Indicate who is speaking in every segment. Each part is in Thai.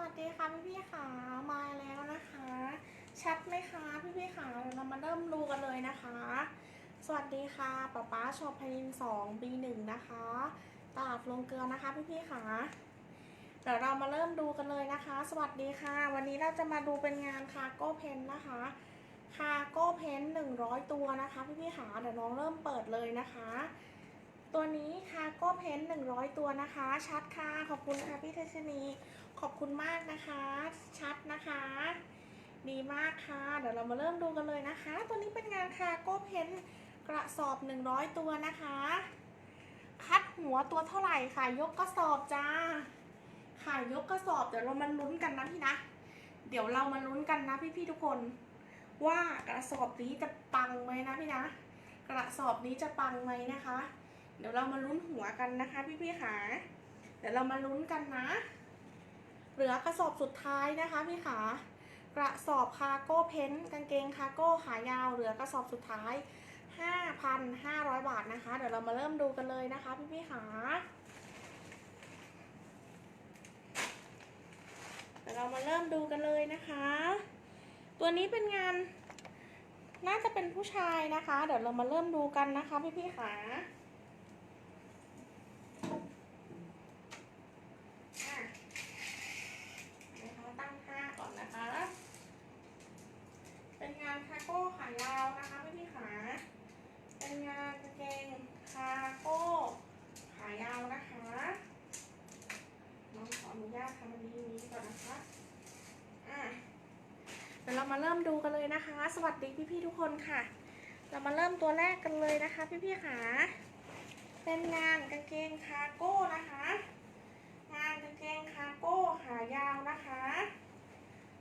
Speaker 1: วัสดีค่ะพี่พี่ๆค่ะมาแล้วนะคะ ชัดไหมคะพี่พี่ๆค่ะเดี๋ยวเรามาเริ่มดูกันเลยนะคะ สวัสดีค่ะป๊าป๊าชอพลินสองปีหนึ่งนะคะตลาดลงเกลือนะคะพี่พี่ๆค่ะเดี๋ยวเรามาเริ่มดูกันเลยนะคะ สวัสดีค่ะ วันนี้เราจะมาดูเป็นงานคาโก้เพนนะคะคาโก้เพนหนึ่งร้อยตัวนะคะพี่พี่ๆค่ะเดี๋ยวน้องเริ่มเปิดเลยนะคะตัวนี้คาโก้เพนหนึ่งร้อยตัวนะคะ ชัดค่ะขอบคุณค่ะพี่เทชนี ขอบคุณมากนะคะ ชัดนะคะ ดีมากค่ะ เดี๋ยวเรามาเริ่มดูกันเลยนะคะ ตัวนี้เป็นงานคาโก้เพนกระสอบ 100 ตัวนะคะ คัดหัวตัวเท่าไหร่ค่ะ ยกกระสอบจ้า ค่ะยกกระสอบเดี๋ยวเรามาลุ้นกันนะพี่นะ เดี๋ยวเรามาลุ้นกันนะพี่ๆทุกคน ว่ากระสอบนี้จะปังไหมนะพี่นะ กระสอบนี้จะปังไหมนะคะ เดี๋ยวเรามาลุ้นหัวกันนะคะ พี่ๆค่ะ เดี๋ยวเรามาลุ้นกันนะ เหลือกระสอบสุดท้ายนะคะพี่ขากระสอบคาโก้เพ้นท์กางเกงคาโก้ขายาวเหลือกระสอบสุดท้าย 5,500 บาทนะคะ เดี๋ยวเรามาเริ่มดูกันเลยนะคะพี่พี่ขาเดี๋ยวเรามาเริ่มดูกันเลยนะคะ ตัวนี้เป็นงานน่าจะเป็นผู้ชายนะคะ เดี๋ยวเรามาเริ่มดูกันนะคะพี่พี่ขาอะ นะคะตั้งค่าก่อนนะคะ เป็นงานคาโก้ขายาวนะคะพี่พี่ขา เป็นงานกางเกงคาโก้ขายาวนะคะน้องขออนุญาตทำอันนี้นี้ก่อนนะคะอะเดี๋ยวเรามาเริ่มดูกันเลยนะคะ สวัสดีพี่ๆทุกคนค่ะ เรามาเริ่มตัวแรกกันเลยนะคะ พี่พี่ๆขาเป็นงานกางเกงคาโก้นะคะ งานกางเกงคาโก้ขายาวนะคะ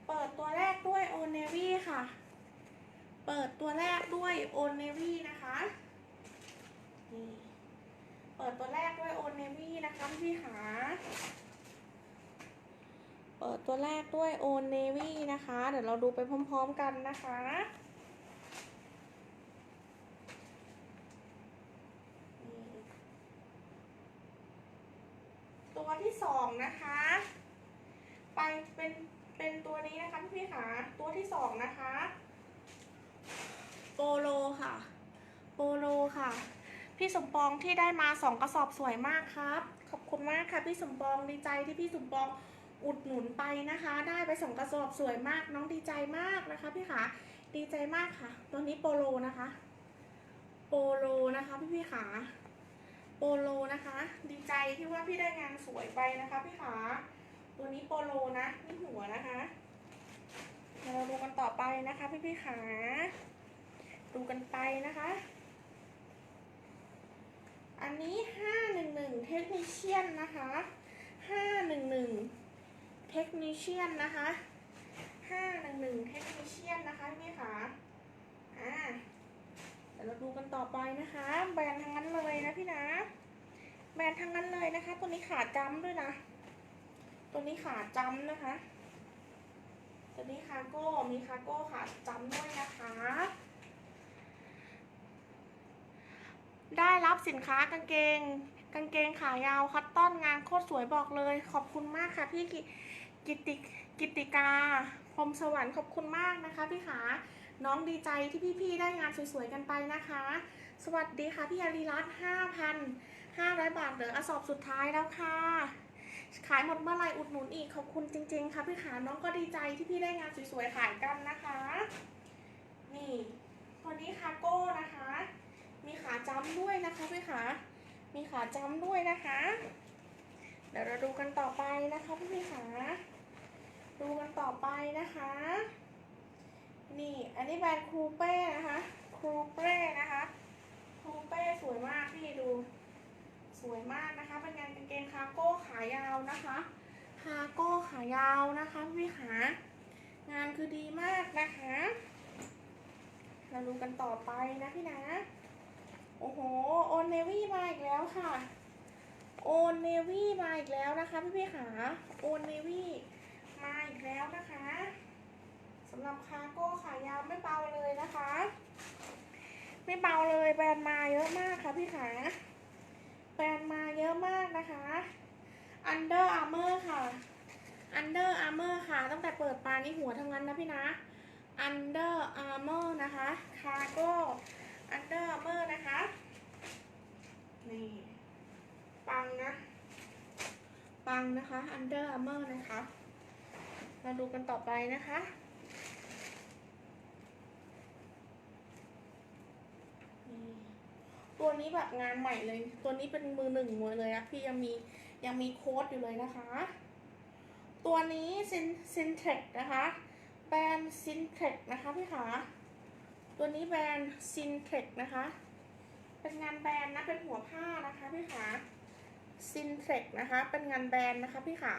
Speaker 1: เปิดตัวแรกด้วยโอเนวี่ค่ะ เปิดตัวแรกด้วยโอเนวี่นะคะ นี่เปิดตัวแรกด้วยโอเนวี่นะคะพี่พี่ขาเปิดตัวแรกด้วยโอเนวี่นะคะ เดี๋ยวเราดูไปพร้อมๆกันนะคะนี่ตัวที่สองนะคะ ไปเป็นเป็นตัวนี้นะคะพี่พี่ค่ะตัวที่สองนะคะ โปโลค่ะ โปโลค่ะ พี่สมปองที่ได้มาสองกระสอบสวยมากครับ ขอบคุณมากค่ะ พี่สมปองดีใจที่พี่สมปองอุดหนุนไปนะคะ ได้ไปสองกระสอบสวยมากน้องดีใจมากนะคะพี่ขาดีใจมากค่ะ ตัวนี้โปโลนะคะ โปโลนะคะพี่พี่ขาโปโลนะคะ ดีใจที่ว่าพี่ได้งานสวยไปนะคะพี่ขาตัวนี้โปโลนะนี่หัวนะคะเดี๋ยวเราดูกันต่อไปนะคะพี่พี่ขาดูกันไปนะคะ อันนี้ห้าหนึ่งหนึ่งเทคนิเชียนนะคะห้าหนึ่งหนึ่งเทคนิเชียนนะคะห้าหนึ่งหนึ่งเทคนิเชียนนะคะพี่พี่ขาอ่าเดี๋ยวเราดูกันต่อไปนะคะ แบรนด์ทั้งนั้นเลยนะพี่นะ แบรนด์ทั้งนั้นเลยนะคะ ตัวนี้ขาจำด้วยนะ ตัวนี้ขาจำนะคะ ตัวนี้คาโก้มีคาโก้ขาจำด้วยนะคะ ได้รับสินค้ากางเกง กางเกงขายาวคัตตอนงานโคตรสวยบอกเลย ขอบคุณมากค่ะพี่กิติกิติกาพรมสวรรค์ขอบคุณมากนะคะพี่ขาน้องดีใจที่พี่ๆได้งานสวยๆกันไปนะคะ สวัสดีค่ะพี่อารีรัตน์5,500บาทเหลือกระสอบสุดท้ายแล้วค่ะขายหมดเมื่อไหรอุดหนุนอีกขอบคุณจริง ๆ ค่ะพี่ขาน้องก็ดีใจที่พี่ได้งานสวยๆขายกันนะคะ นี่ตัวนี้คาโก้นะคะ มีขาจ้ำด้วยนะคะพี่ขามีขาจ้ำด้วยนะคะ เดี๋ยวเราดูกันต่อไปนะคะพี่พี่ขาดูกันต่อไปนะคะ นี่อันนี้แบรนด์ครูเป้นะคะ ครูเป้นะคะ ครูเป้สวยมากพี่ดู สวยมากนะคะ เป็นงานกางเกงคาโก้ขายาวนะคะคาโก้ขายาวนะคะพี่ขางานคือดีมากนะคะ เราดูกันต่อไปนะพี่นะ โอ้โห โอนเนวี่มาอีกแล้วค่ะ โอนเนวี่มาอีกแล้วนะคะพี่พี่ขาโอนเนวี่มาอีกแล้วนะคะสำหรับคาโก้ขายาวไม่เบาเลยนะคะ ไม่เบาเลยแบรนด์มาเยอะมากค่ะพี่ขาแบรนด์มาเยอะมากนะคะ Under Armour ค่ะ Under Armour ดมานี่หัวทั้งนั้นนะพี่นะ Under Armour นะคะ Cargo Armour นะคะ นี่ ปังนะ ปังนะคะ Under Armour นะคะ มาดูกันต่อไปนะคะนี่ตัวนี้แบบงานใหม่เลย ตัวนี้เป็นมือหนึ่งหมดเลยอะพี่ยังมียังมีโค้ดอยู่เลยนะคะ ตัวนี้ซินซินเทคนะคะ แบรนด์ซินเทคนะคะพี่ขา ตัวนี้แบรนด์ซินเทคนะคะ เป็นงานแบรนด์นะ เป็นหัวผ้านะคะพี่ขาซินเทคนะคะ เป็นงานแบรนด์นะคะพี่ขา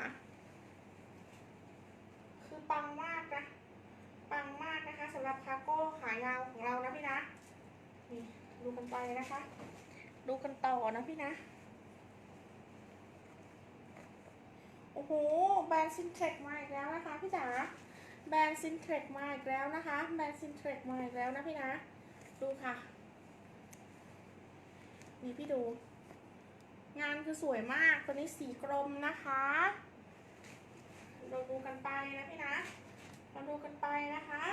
Speaker 1: คือปังมากนะ ปังมากนะคะสำหรับคาร์โก้ขายาวของเรานะพี่นะนี่ดูกันไปนะคะ ดูกันต่อนะพี่นะ โอ้โห แบรนด์ซินเทคมาอีกแล้วนะคะพี่จ๋า แบรนด์ซินเทรคมาอีกแล้วนะคะ แบรนด์ซินเทรคมาอีกแล้วนะพี่นะ ดูค่ะ นี่พี่ดู งานคือสวยมาก ตัวนี้สีกรมนะคะ เราดูกันไปนะพี่นะ เราดูกันไปนะคะ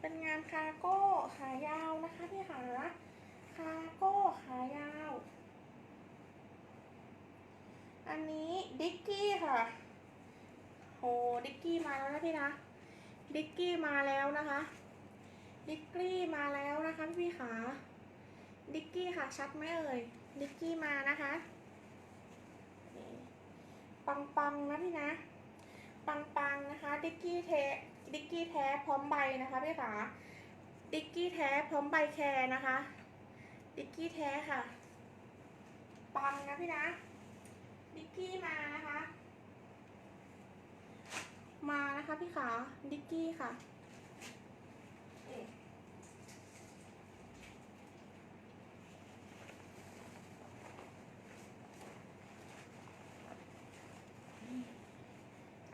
Speaker 1: เป็นงานคาร์โก้ขายาวนะคะพี่ขาคาร์โก้ขายาว อันนี้ดิกกี้ค่ะ โหดิกกี้มาแล้วนะพี่นะดิกกี้มาแล้วนะคะดิกกี้มาแล้วนะคะพี่พี่ขาดิกกี้ค่ะชัดไหมเอ่ยดิกกี้มานะคะนี่ปังนะพี่นะ ปังๆนะคะดิกกี้เทดิกกี้แท้พร้อมใบนะคะพี่ขาดิกกี้แท้พร้อมใบแคร์นะคะดิกกี้แท้ค่ะ ปังนะพี่นะดิกกี้มานะคะ มานะคะพี่ขาดิกกี้ค่ะ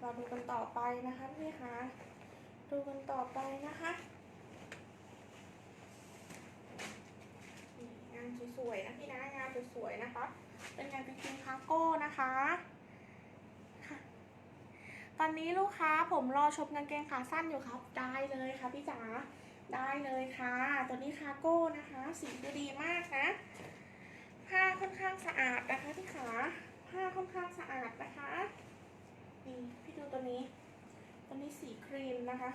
Speaker 1: เราดูกันต่อไปนะคะพี่คะดูกันต่อไปนะคะงานสวยๆนะพี่นะงานสวยๆนะคะ เป็นงานกางเกงคาร์โก้นะคะ ตอนนี้ลูกค้าผมรอชมกางเกงขาสั้นอยู่ครับ ได้เลยค่ะพี่จ๋าได้เลยค่ะ ตัวนี้คาร์โก้นะคะ สีดูดีมากนะผ้าค่อนข้างสะอาดนะคะพี่ขาผ้าค่อนข้างสะอาดนะคะนี่พี่ดูตัวนี้ ตัวนี้สีครีมนะคะ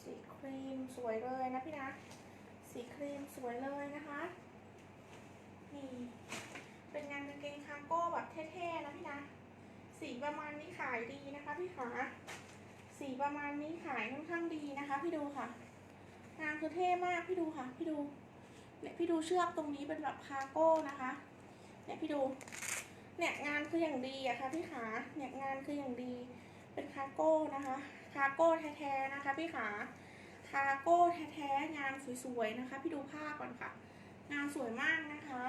Speaker 1: สีครีมสวยเลยนะพี่นะสีครีมสวยเลยนะคะนี่เป็นงานกางเกงคาร์โก้แบบเท่ๆนะพี่นะ สีประมาณนี้ขายดีนะคะพี่ขาสีประมาณนี้ขายค่อนข้างดีนะคะ พี่ดูค่ะ งานคือเท่มากพี่ดูค่ะ พี่ดูเนี่ยพี่ดูเชือกตรงนี้เป็นแบบคาร์โก้นะคะเนี่ยพี่ดูเนี่ยงานคืออย่างดีอะค่ะพี่ขาเนี่ยงานคืออย่างดี เป็นคาร์โก้นะคะ คาร์โก้แท้ๆนะคะพี่ขาคาร์โก้แท้ๆงานสวยๆนะคะ พี่ดูผ้าก่อนค่ะ งานสวยมากนะคะ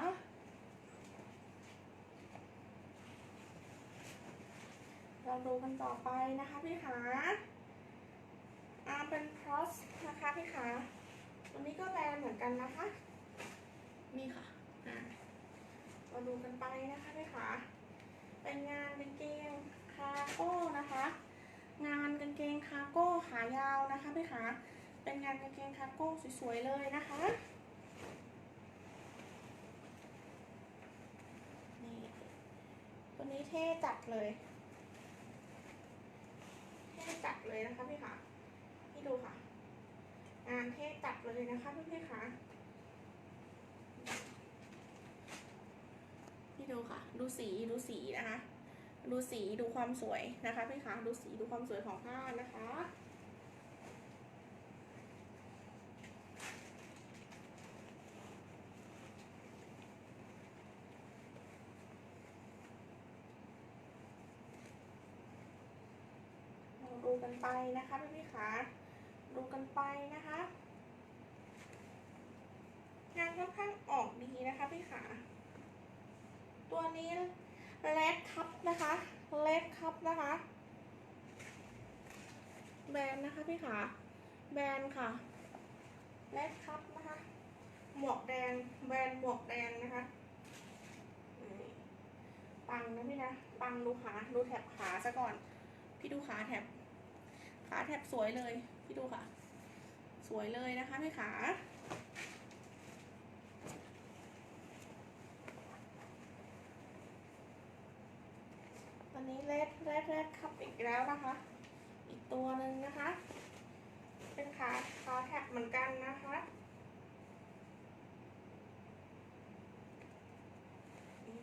Speaker 1: เราดูกันต่อไปนะคะพี่ขาอ่าเป็นครอสนะคะพี่ขาตัวนี้ก็แบรนด์เหมือนกันนะคะ นี่ค่ะอ่าเราดูกันไปนะคะพี่ขาเป็นงานกางเกงคาร์โก้นะคะ งานกางเกงคาร์โก้ขายาวนะคะพี่ขาเป็นงานกางเกงคาร์โก้สวยๆเลยนะคะนี่ตัวนี้เท่จัดเลยเท่จัด เลยนะคะพี่ค่ะพี่ดูค่ะ งานเท่จัดเลยนะคะพี่พี่ค่ะพี่ดูค่ะ ดูสีดูสีนะคะ ดูสีดูความสวยนะคะพี่คะดูสีดูความสวยของผ้านะคะ กันไปนะคะพี่พี่คะดูกันไปนะคะงานค่อนข้างออกดีนะคะพี่ขาตัวนี้เลดคัพนะคะเลดคัพนะคะ แบรนด์นะคะพี่ขาแบรนด์ค่ะเลดคัพนะคะ หมวกแดงแบรนด์หมวกแดงนะคะปังนะพี่นะปังดูขาดูแถบขาซะก่อน พี่ดูขาแถบ ขาแถบสวยเลย พี่ดูค่ะ สวยเลยนะคะพี่ขาตอนนี้เลดเลดเลดขับอีกแล้วนะคะ อีกตัวหนึ่งนะคะ เป็นขาขาแท็บเหมือนกันนะคะนี่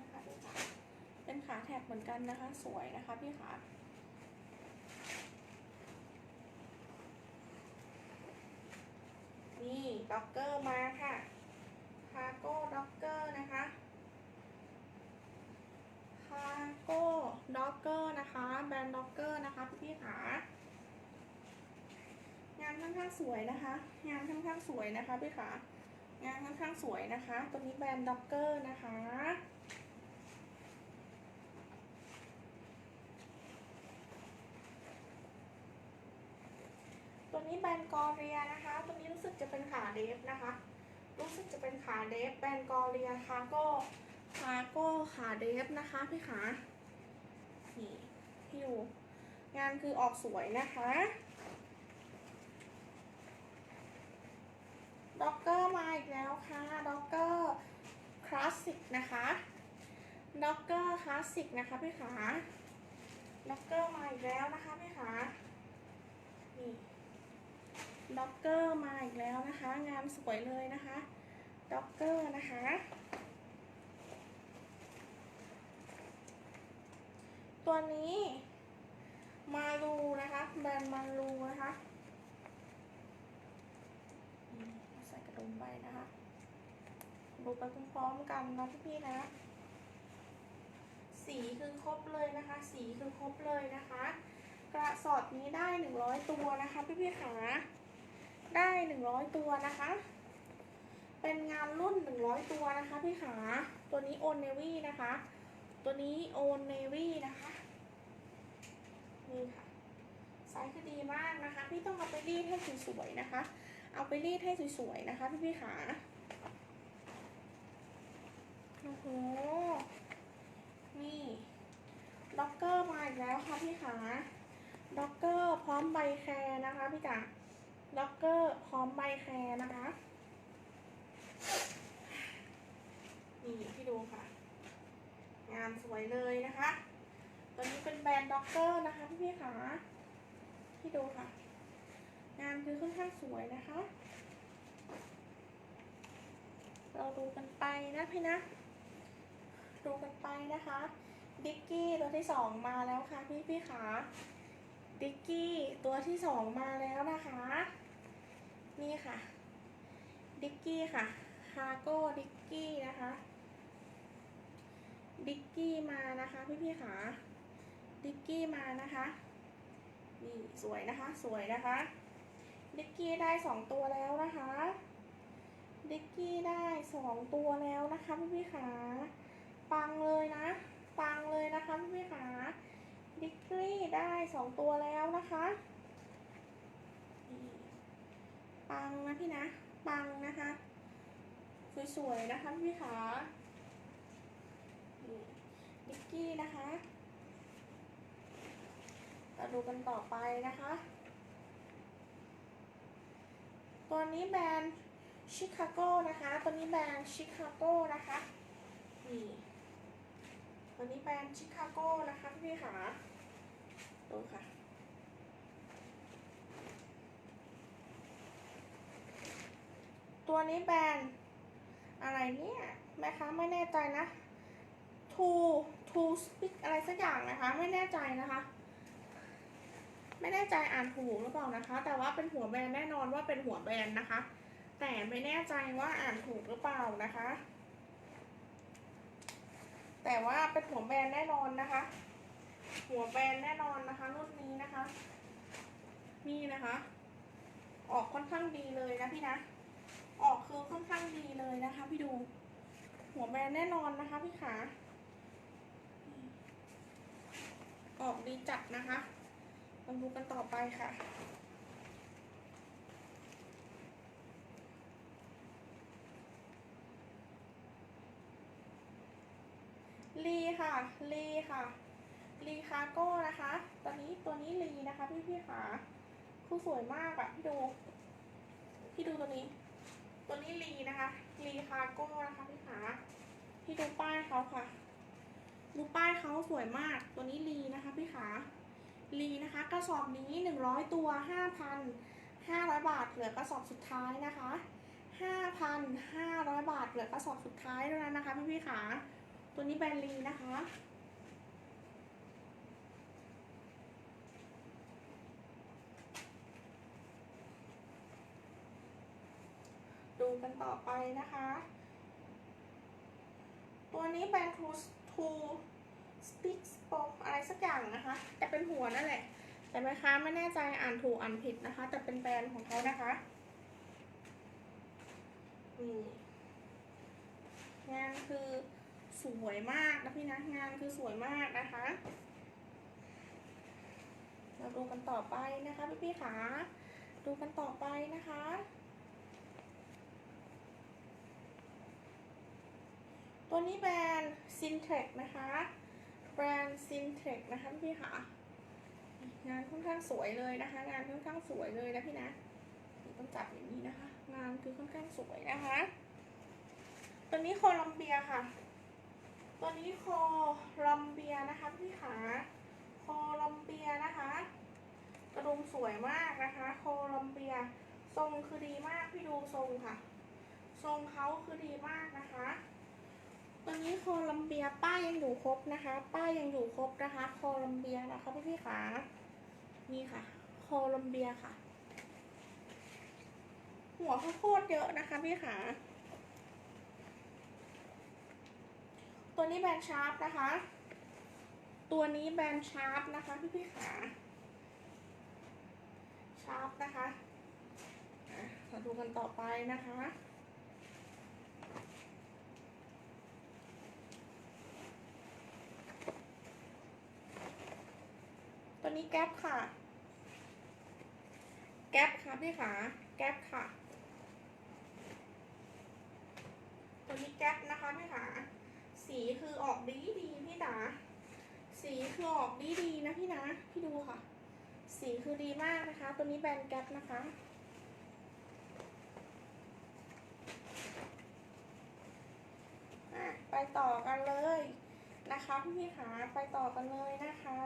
Speaker 1: นะคะพี่ขาเป็นขาแท็บเหมือนกันนะคะ สวยนะคะพี่ขา นี่ ด็อกเกอร์มาค่ะคาโก้ด็อกเกอร์นะคะคาโก้ด็อกเกอร์นะคะ แบรนด์ด็อกเกอร์นะคะพี่ขางานค่อนข้างสวยนะคะ งานค่อนข้างสวยนะคะพี่ขางานค่อนข้างสวยนะคะ ตัวนี้แบรนด์ด็อกเกอร์นะคะ นี้แบรนด์กอเรียนะคะ ตัวนี้รู้สึกจะเป็นขาเดฟนะคะ รู้สึกจะเป็นขาเดฟแบรนด์กอเรียคาโก้คาโก้ขาเดฟนะคะพี่ขานี่พี่ดูงานคือออกสวยนะคะด็อกเกอร์มาอีกแล้วค่ะด็อกเกอร์คลาสสิกนะคะด็อกเกอร์คลาสสิกนะคะพี่ขาด็อกเกอร์มาอีกแล้วนะคะพี่ขา ด็อกเกอร์มาอีกแล้วนะคะ งานสวยเลยนะคะด็อกเกอร์นะคะ ตัวนี้มารูนะคะแบรนด์มารูนะคะใส่กระดุมไปนะคะดูไปพร้อมๆกันนะพี่ๆนะ สีคือครบเลยนะคะ สีคือครบเลยนะคะ กระสอบนี้ได้หนึ่งร้อยตัวนะคะ พี่ๆขา ได้หนึ่งร้อยตัวนะคะ เป็นงานรุ่นหนึ่งร้อยตัวนะคะพี่ขา ตัวนี้โอนเนวี่นะคะ ตัวนี้โอนเนวี่นะคะ นี่ค่ะไซส์คือดีมากนะคะ พี่ต้องเอาไปรีดให้สวยๆนะคะ เอาไปรีดให้สวยๆนะคะพี่พี่ขาโอ้โห นี่ด็อกเกอร์มาอีกแล้วค่ะพี่ขาด็อกเกอร์พร้อมใบแคร์นะคะพี่จ๋า ด็อกเกอร์พร้อมใบแคร์นะคะ นี่พี่ดูค่ะ งานสวยเลยนะคะตัวนี้เป็นแบรนด์ด็อกเกอร์นะคะพี่พี่ขาพี่ดูค่ะ งานคือค่อนข้างสวยนะคะ เราดูกันไปนะพี่นะ ดูกันไปนะคะดิกกี้ตัวที่สองมาแล้วค่ะพี่พี่ขาดิกกี้ตัวที่สองมาแล้วนะคะ นี่ค่ะ ดิกกี้ค่ะ คาโก้ดิกกี้นะคะ ดิกกี้มานะคะ พี่พี่ขาดิกกี้มานะคะ นี่สวยนะคะ สวยนะคะ ดิกกี้ได้สองตัวแล้วนะคะ ดิกกี้ได้สองตัวแล้วนะคะพี่พี่ขาปังเลยนะ ปังเลยนะคะพี่พี่ขาดิกกี้ได้สองตัวแล้วนะคะนี่ ปังนะพี่นะ ปังนะคะ สวยๆนะคะพี่ขาดิกกี้นะคะเราดูกันต่อไปนะคะ ตัวนี้แบรนด์ชิคาโก้นะคะ ตัวนี้แบรนด์ชิคาโก้นะคะนี่ตัวนี้แบรนด์ชิคาโก้นะคะพี่ๆค่ะดูค่ะ ตัวนี้แบรนด์อะไรเนี่ยแม่ค้าไม่แน่ใจนะ ทูทูสปิกอะไรสักอย่างนะคะ ไม่แน่ใจนะคะ ไม่แน่ใจอ่านถูกหรือเปล่านะคะ แต่ว่าเป็นหัวแบรนด์แน่นอนว่าเป็นหัวแบรนด์นะคะ แต่ไม่แน่ใจว่าอ่านถูกหรือเปล่านะคะ แต่ว่าเป็นหัวแบรนด์แน่นอนนะคะ หัวแบรนด์แน่นอนนะคะรุ่นนี้นะคะ นี่นะคะ ออกค่อนข้างดีเลยนะพี่นะ ออกคือค่อนข้างดีเลยนะคะ พี่ดู หัวแบรนด์แน่นอนนะคะ พี่ขา ออกดีจัดนะคะมาดูกันต่อไปค่ะลีค่ะลีค่ะลีคาโก้นะคะ ตอนนี้ตัวนี้ลีนะคะ พี่พี่ๆค่ะคือสวยมากอะพี่ดู พี่ดูตัวนี้ ตัวนี้ลีนะคะลีคาโก้นะคะพี่ขาพี่ดูป้ายเขาค่ะ ดูป้ายเขาสวยมาก ตัวนี้ลีนะคะพี่ขาลีนะคะกระสอบนี้หนึ่งร้อยตัวห้าพันห้าร้อยบาท เหลือกระสอบสุดท้ายนะคะห้าพันห้าร้อยบาท เหลือกระสอบสุดท้ายเท่านั้นนะคะพี่พี่ๆขาตัวนี้แบรนด์ลีนะคะ กันต่อไปนะคะ ตัวนี้แบรนด์ทูทูสติ๊กโปอะไรสักอย่างนะคะ แต่เป็นหัวนั่นแหละ แต่แม่ค้าไม่แน่ใจอ่านถูกอ่านผิดนะคะ แต่เป็นแบรนด์ของเขานะคะนี่งานคือสวยมากนะพี่นะงานคือสวยมากนะคะ เราดูกันต่อไปนะคะพี่พี่ขาดูกันต่อไปนะคะ ตัวนี้แบรนด์ Syntrex นะคะ แบรนด์ Syntrex นะคะพี่ค่ะ งานค่อนข้างสวยเลยนะคะ งานค่อนข้างสวยเลยนะพี่นะต้องจับอย่างนี้นะคะ งานคือค่อนข้างสวยนะคะ ตัวนี้โคลัมเบียค่ะ ตัวนี้โคลัมเบียนะคะพี่ขาโคลัมเบียนะคะ กระดุมสวยมากนะคะ โคลัมเบีย ทรงคือดีมากพี่ดูทรงค่ะ ทรงเขาคือดีมากนะคะ ตัวนี้โคลัมเบียป้ายังอยู่ครบนะคะ ป้ายังอยู่ครบนะคะ โคลัมเบียนะคะพี่พี่ขานี่ค่ะ โคลัมเบียค่ะ หัวเขาโคตรเยอะนะคะพี่ขาตัวนี้แบรนด์ชาร์ปนะคะ ตัวนี้แบรนด์ชาร์ปนะคะพี่พี่ขาชาร์ปนะคะมาดูกันต่อไปนะคะ วนี้แก๊ปค่ะ แก๊ปค่ะพี่ขาแก๊ปค่ะตัวนี้แก๊ปนะคะพี่ขาสีคือออกดีดีพี่ดาสีคือออกดีดีนะพี่นะพี่ดูค่ะ สีคือดีมากนะคะ ตัวนี้แบรนด์แก๊ปนะคะอะไปต่อกันเลยนะคะพี่พี่ขาไปต่อกันเลยนะคะ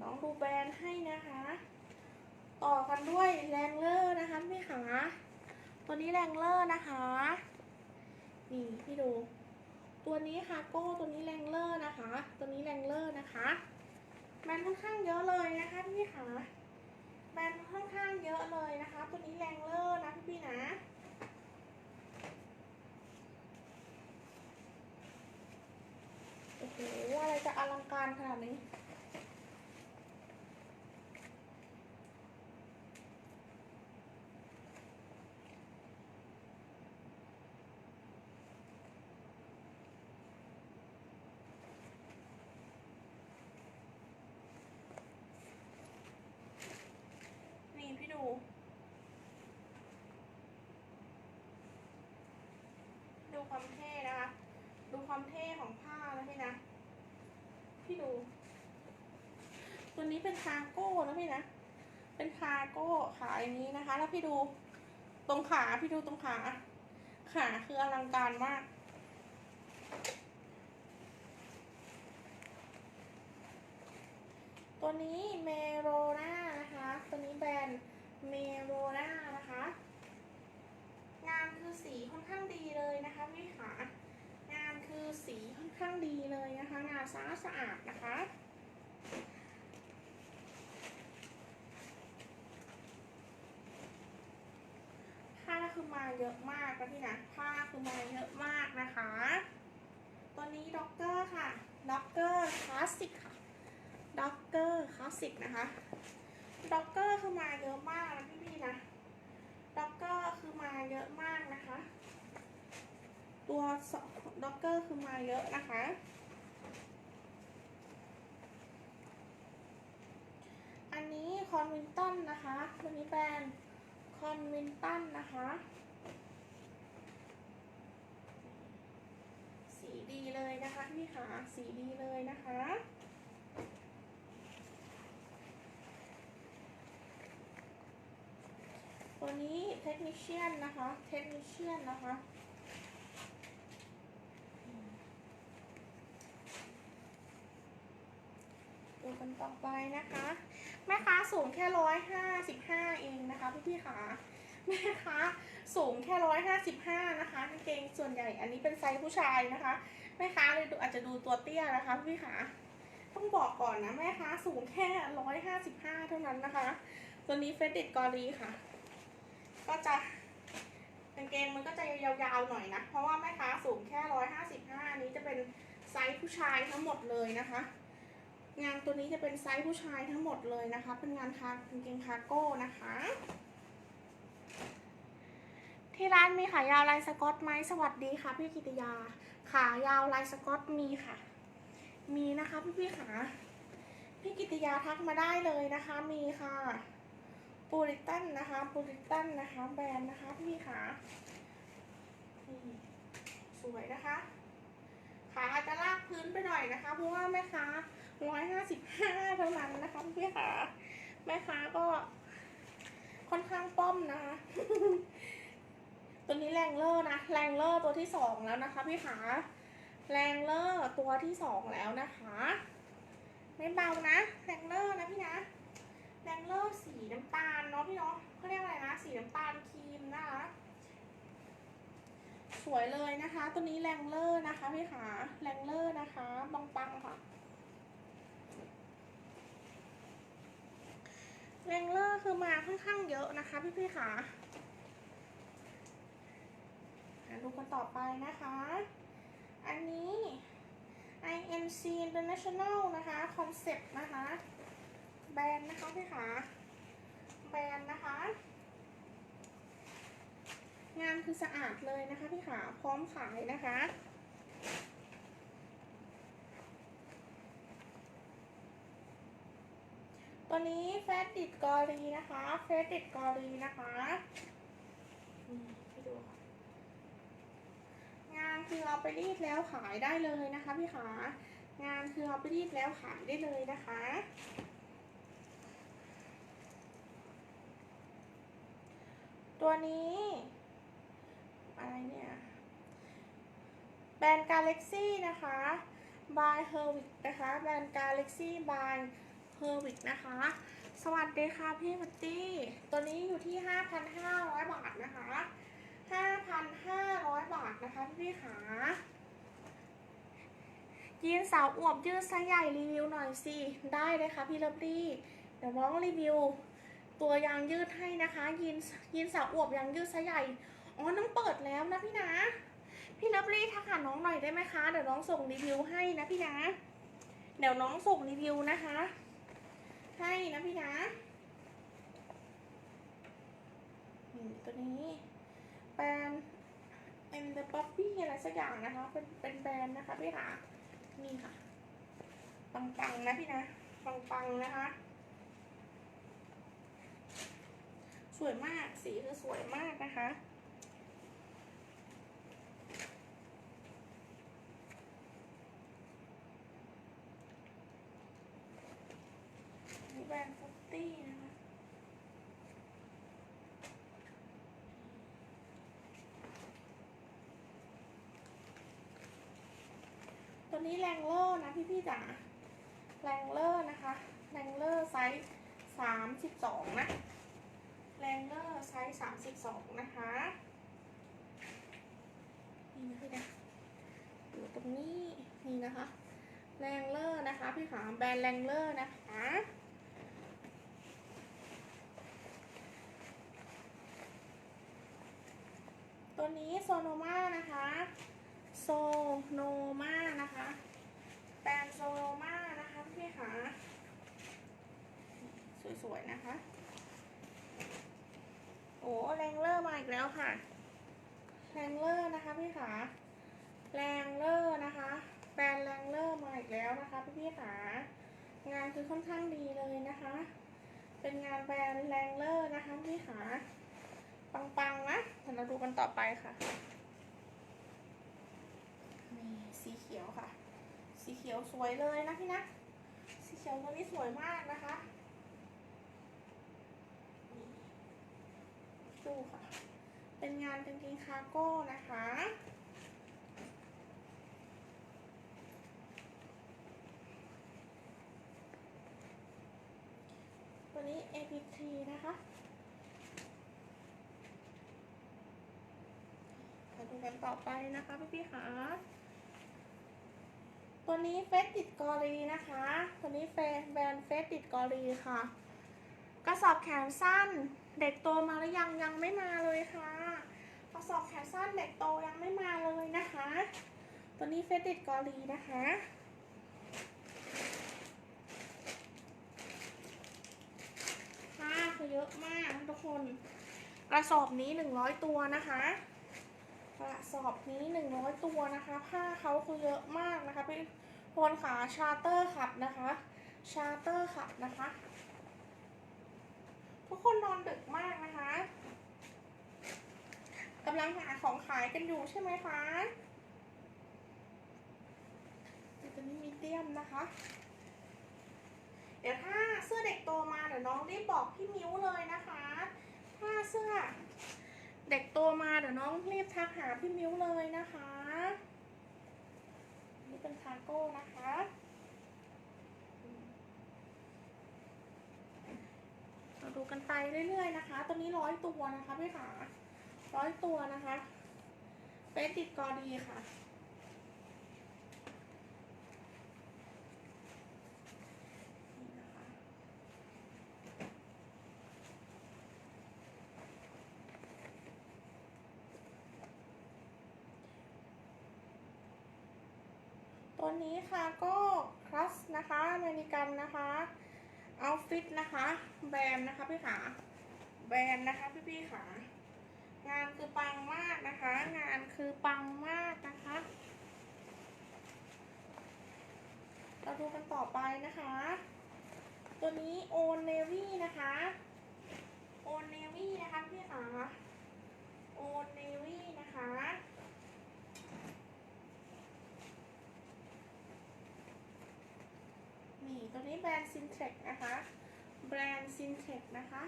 Speaker 1: น้องดูแบรนด์ให้นะคะ ต่อกันด้วยแรงเลอร์นะคะพี่ขาตัวนี้แรงเลอร์นะคะนี่พี่ดู ตัวนี้คาโก้ตัวนี้แรงเลอร์นะคะ ตัวนี้แรงเลอร์นะคะแบรนด์ค่อนข้างเยอะเลยนะคะพี่ขาแบรนด์ค่อนข้างเยอะเลยนะคะ ตัวนี้แรงเลอร์นะพี่พี่นะโอ้โหอะไรจะอลังการขนาดนี้พี่ดู ดู ความเท่นะคะ ดูความเท่ของผ้านะพี่นะพี่ดู ตัวนี้เป็นคาโก้นะพี่นะ เป็นคาโก้ขาอย่างนี้นะคะ แล้วพี่ดูตรงขาพี่ดูตรงขา ขาคืออลังการมากตัวนี้เมโรนานะคะ ตัวนี้แบรนด์เมโรนานะคะ งานคือสีค่อนข้างดีเลยนะคะพี่ขางานคือสีค่อนข้างดีเลยนะคะ งานสะอาดสะอาดนะคะผ้าคือมาเยอะมากนะพี่นะผ้าคือมาเยอะมากนะคะ ตัวนี้ด็อกเกอร์ค่ะด็อกเกอร์คลาสสิกค่ะด็อกเกอร์คลาสสิกนะคะด็อกเกอร์คือมาเยอะมากนะพี่พี่ๆนะด็อกเกอร์คือมาเยอะมากนะคะ ตัวด็อกเกอร์คือมาเยอะนะคะ อันนี้คอนวินตันนะคะตัวนี้แบรนด์คอนวินตันนะคะ สีดีเลยนะคะพี่ขาสีดีเลยนะคะตัวนี้เทคนิชเชียนนะคะ เทคนิชเชียนนะคะ ดูกันต่อไปนะคะ แม่ค้าสูงแค่ร้อยห้าสิบห้าเองนะคะพี่พี่ขาแม่ค้าสูงแค่ร้อยห้าสิบห้านะคะกางเกงส่วนใหญ่อันนี้เป็นไซส์ผู้ชายนะคะแม่ค้าเลยอาจจะดูตัวเตี้ยนะคะพี่พี่ขาต้องบอกก่อนนะแม่ค้าสูงแค่ร้อยห้าสิบห้าเท่านั้นนะคะ ตัวนี้เฟรดิตกอรีค่ะ ก็จะกางเกงมันก็จะยาวๆหน่อยนะ เพราะว่าแม่ค้าสูงแค่ร้อยห้าสิบห้านี้จะเป็นไซส์ผู้ชายทั้งหมดเลยนะคะ งานตัวนี้จะเป็นไซส์ผู้ชายทั้งหมดเลยนะคะ เป็นงานคากางเกงคาร์โก้นะคะ ที่ร้านมีขายาวลายสกอตไหมสวัสดีค่ะ พี่กิติยา ขายาวลายสกอตมีค่ะ มีนะคะพี่พี่ขาพี่กิติยาทักมาได้เลยนะคะ มีค่ะปูริตันนะคะปูริตันนะคะ แบรนด์นะคะพี่ขานี่สวยนะคะ ขาอาจจะลากพื้นไปหน่อยนะคะ เพราะว่าแม่ค้าร้อยห้าสิบห้าเท่านั้นนะคะพี่ขาแม่ค้าก็ค่อนข้างป้อมนะคะตัวนี้แรงเลอร์นะแรงเลอร์ตัวที่สองแล้วนะคะ พี่ขาแรงเลอร์ตัวที่สองแล้วนะคะ ไม่เบานะแรงเลอร์นะพี่นะแรงเลอร์สีน้ำตาลเนาะพี่เนาะเขาเรียกอะไรนะ สีน้ำตาลครีมนะคะ สวยเลยนะคะ ตัวนี้แรงเลอร์นะคะพี่ขาแรงเลอร์นะคะปังปังๆค่ะแรงเลอร์คือมาค่อนข้างเยอะนะคะพี่พี่ๆขาอะดูกันต่อไปนะคะ อันนี้ INC International นะคะคอนเซ็ปต์นะคะ แบรนด์นะคะพี่ขาแบรนด์นะคะ งานคือสะอาดเลยนะคะพี่ขาพร้อมขายนะคะตัวนี้เฟสติดกอรีนะคะเฟสติดกอรีนะคะอืมให้ดูค่ะงานคือเอาไปรีดแล้วขายได้เลยนะคะพี่ขางานคือเอาไปรีดแล้วขายได้เลยนะคะ ตัวนี้ อะไรเนี่ยแบรนด์ Galaxy นะคะ by h e r w i c นะคะแบรนด์ Galaxy by h e r w i c นะคะ สวัสดีค่ะพี่พัตตี้ ตัวนี้อยู่ที่ 5,500 บาทนะคะ 5,500 บาทนะคะพี่ขายีนสาวอวบยืดไซส์ใหญ่รีวิวหน่อยสิ ได้เลยค่ะพี่เลิฟลี่ เดี๋ยวน้องรีวิว ตัวยางยืดให้นะคะยีนยีนสาวอวบยางยืดไซส์ใหญ่ อ๋อน้องเปิดแล้วนะพี่นะพี่ลิฟลี่ทักหาน้องหน่อยได้ไหมคะ เดี๋ยวน้องส่งรีวิวให้นะพี่นะ เดี๋ยวน้องส่งรีวิวนะคะ ให้นะพี่นะนี่ตัวนี้แบรนด์ M the Poppy อะไรสักอย่างนะคะ เป็นเป็นแบรนด์นะคะพี่คะนี่ค่ะ ปังๆนะพี่นะ ปังๆนะคะ สวยมาก สีคือสวยมากนะคะ แบรนด์ฟุตตี้นะคะตัวนี้แรงเลอร์นะพี่พี่จ๋าแรงเลอร์นะคะแรงเลอร์ไซส์สามสิบสองนะแรงเลอร์ไซส์สามสิบสองนะคะนี่นะพี่นะอยู่ตรงนี้นี่นะคะแรงเลอร์นะคะพี่ขาแบรนด์แรงเลอร์นะคะ ตัวนี้โซโนมานะคะโซโนมานะคะแบรนด์โซโนมานะคะพี่ขาสวยๆนะคะ โอ้แรงเลอร์มาอีกแล้วค่ะแรงเลอร์นะคะพี่ขาแรงเลอร์นะคะแบรนด์แรงเลอร์มาอีกแล้วนะคะพี่พี่ๆขางานคือค่อนข้างดีเลยนะคะ เป็นงานแบรนด์แรงเลอร์นะคะพี่ขา ปังๆนะเดี๋ยวเราดูกันต่อไปค่ะ นี่สีเขียวค่ะ สีเขียวสวยเลยนะพี่นะ สีเขียวตัวนี้สวยมากนะคะนี่ดูค่ะ เป็นงานกางเกงคาร์โก้นะคะตัวนี้ AP3 นะคะ มาดูกันต่อไปนะคะพี่พี่ค่ะตัวนี้เฟสติดกอรีนะคะ ตัวนี้เฟแบรนด์เฟสติดกอรีค่ะ กระสอบแขนสั้น เด็กโตมาหรือยังยังไม่มาเลยค่ะ กระสอบแขนสั้นเด็กโตยังไม่มาเลยนะคะ ตัวนี้เฟสติดกอรีนะคะผ้าคือเยอะมากทุกคน กระสอบนี้หนึ่งร้อยตัวนะคะ กระสอบนี้หนึ่งร้อยตัวนะคะ ผ้าเขาคือเยอะมากนะคะพี่คนขาชาร์เตอร์ขับนะคะ ชาร์เตอร์ขับนะคะ ทุกคนนอนดึกมากนะคะกำลังหาของขายกันอยู่ใช่ไหมคะเดี๋ยวตัวนี้มีเดียมนะคะ เดี๋ยวถ้าเสื้อเด็กโตมาเดี๋ยวน้องรีบบอกพี่มิ้วเลยนะคะ ถ้าเสื้อ เด็กโตมาเดี๋ยวน้องรีบทักหาพี่มิ้วเลยนะคะ นี่เป็นคาโก้นะคะ เราดูกันไปเรื่อยๆนะคะ ตัวนี้ร้อยตัวนะคะพี่ขาร้อยตัวนะคะ เป็นติดกอดีค่ะ ตัวนี้ค่ะก็คลัสนะคะอเมริกันนะคะเอาฟิตนะคะ แบรนด์นะคะพี่ขาแบรนด์นะคะพี่พี่ขางานคือปังมากนะคะ งานคือปังมากนะคะ เราดูกันต่อไปนะคะ ตัวนี้โอนเนวี่นะคะโอนเนวี่นะคะพี่ขาโอนเนวี่นะคะ นี่แบรนด์ซินเทคนะคะ แบรนด์ซินเทคนะคะ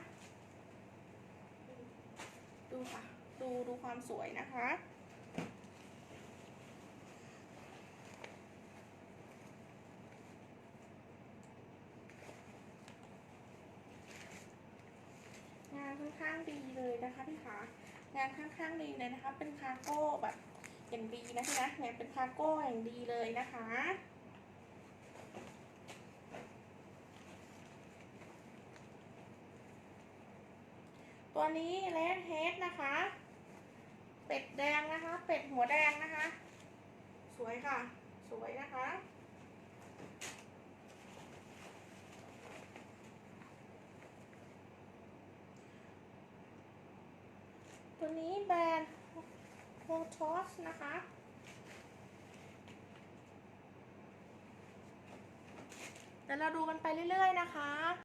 Speaker 1: ดูค่ะ ดูดูความสวยนะคะงานค่อนข้างดีเลยนะคะพี่ขางานค่อนข้างดีเลยนะคะ เป็นคาร์โก้แบบอย่างดีนะพี่นะงานเป็นคาร์โก้อย่างดีเลยนะคะ นี้เลดเฮดนะคะ เป็ดแดงนะคะ เป็ดหัวแดงนะคะ สวยค่ะ สวยนะคะตัวนี้แบรนด์โฮทอสนะคะ เดี๋ยวเราดูกันไปเรื่อยๆนะคะ